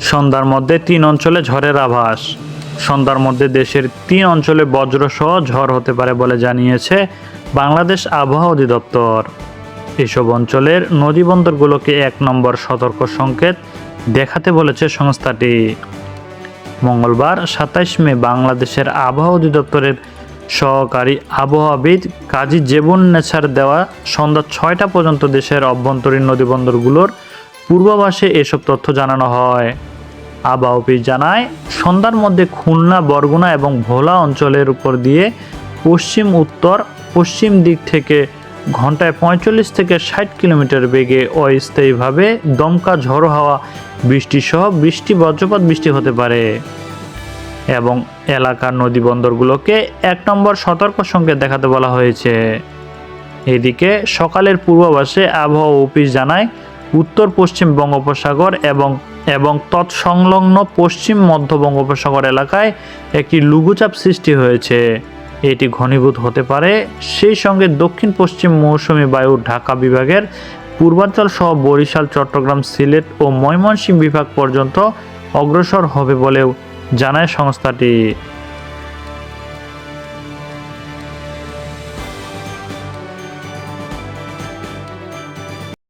সন্ধ্যার মধ্যে তিন অঞ্চলে ঝড়ের আভাস। সন্ধ্যার মধ্যে দেশের তিন অঞ্চলে বজ্রসহ ঝড় হতে পারে বলে জানিয়েছে বাংলাদেশ আবহাওয়া অধিদপ্তর। এসব অঞ্চলের নদীবন্দরগুলোকে এক নম্বর সতর্ক সংকেত দেখাতে বলেছে সংস্থাটি। মঙ্গলবার সাতাইশ মে বাংলাদেশের আবহাওয়া অধিদপ্তরের সহকারী আবহাওয়াবিদ কাজী জেবুন নেছার দেওয়া সন্ধ্যা ছয়টা পর্যন্ত দেশের অভ্যন্তরীণ নদীবন্দরগুলোর পূর্বাভাসে এসব তথ্য জানানো হয়। আবহাওয়া অফিস জানায়, সন্ধ্যার মধ্যে খুলনা, বরগুনা এবং ভোলা অঞ্চলের উপর দিয়ে পশ্চিম, উত্তর, পশ্চিম দিক থেকে ঘন্টায় পঁয়তাল্লিশ থেকে ষাট কিলোমিটার বেগে অস্থায়ীভাবে দমকা ঝড়ো হাওয়া বৃষ্টিসহ বৃষ্টি বজ্রপাত বৃষ্টি হতে পারে এবং এলাকার নদী বন্দরগুলোকে এক নম্বর সতর্ক সংকেত দেখাতে বলা হয়েছে। এদিকে সকালের পূর্বাভাসে আবহাওয়া অফিস জানায় উত্তর পশ্চিম বঙ্গোপসাগর এবং এবং তৎসংলগ্ন পশ্চিম মধ্য বঙ্গোপসাগর এলাকায় একটি লঘুচাপ সৃষ্টি হয়েছে। এটি ঘনীভূত হতে পারে। সেই সঙ্গে দক্ষিণ পশ্চিম মৌসুমী বায়ু ঢাকা বিভাগের পূর্বাঞ্চল সহ বরিশাল, চট্টগ্রাম, সিলেট ও ময়মনসিংহ বিভাগ পর্যন্ত অগ্রসর হবে বলেও জানায় সংস্থাটি।